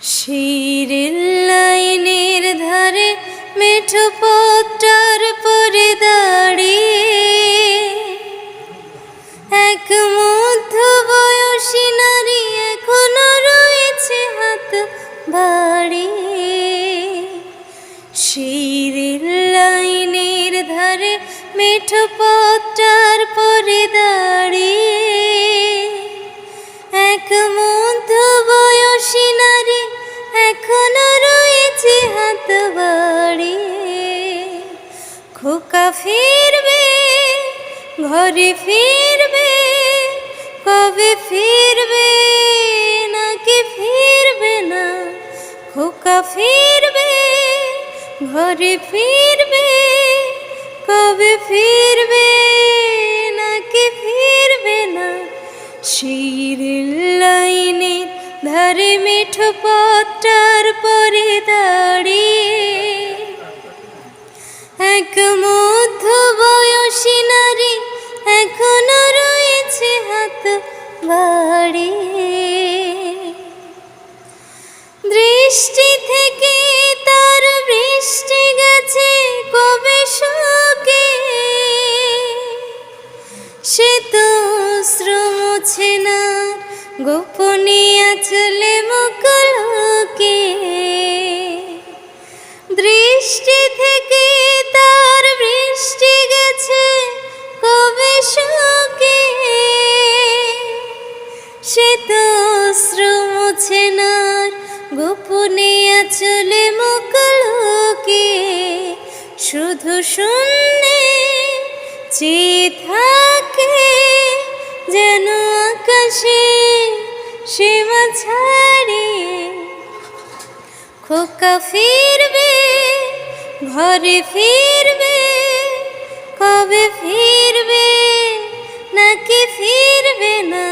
শিরের লাইনের ধারে মেঠো পথটার পরে দাঁড়িয়ে এক মধ্য বয়সী নারী এখনও রয়েছে হাত বাড়িয়ে শিরের লাইনের ধারে মেঠো পথটার পরে দাঁড়িয়ে এক মধ্য বয়সী এখনও রয়েছে হাত বাড়িয়ে খোকা ফিরবে, ঘরে ফিরবে, কবে ফিরবে, নাকি ফিরবে না? খোকা ফিরবে, ঘরে ফিরবে, কবে ফিরবে, নাকি ফিরবে না? শির লাইনে ধারে মিঠো পথটার পরে দাঁড়িয়ে এক মধ্য বয়সী নারী এখনও রয়েছে হাত বাড়িয়ে দৃষ্টি থেকে তার বৃষ্টি গেছে কবে শোকে। সে তো শ্রমছে না গোপনীয় চলে মুকলকে। দৃষ্টি থেকে তার বৃষ্টি গেছে কবে শোকে। সে তো শ্রমছে না, গোপনে চলে মুকলকে। শুধু শূন্যে চেয়ে থাকে যেন আকাশে সীমা ছাড়িয়ে। খোকা ফিরবে, ঘরে ফিরবে, কবে ফিরবে, নাকি ফিরবে না?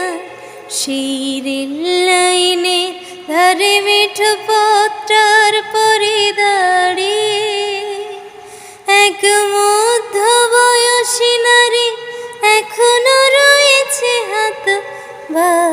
শিরিল লাইনে ধরে মিঠো নারী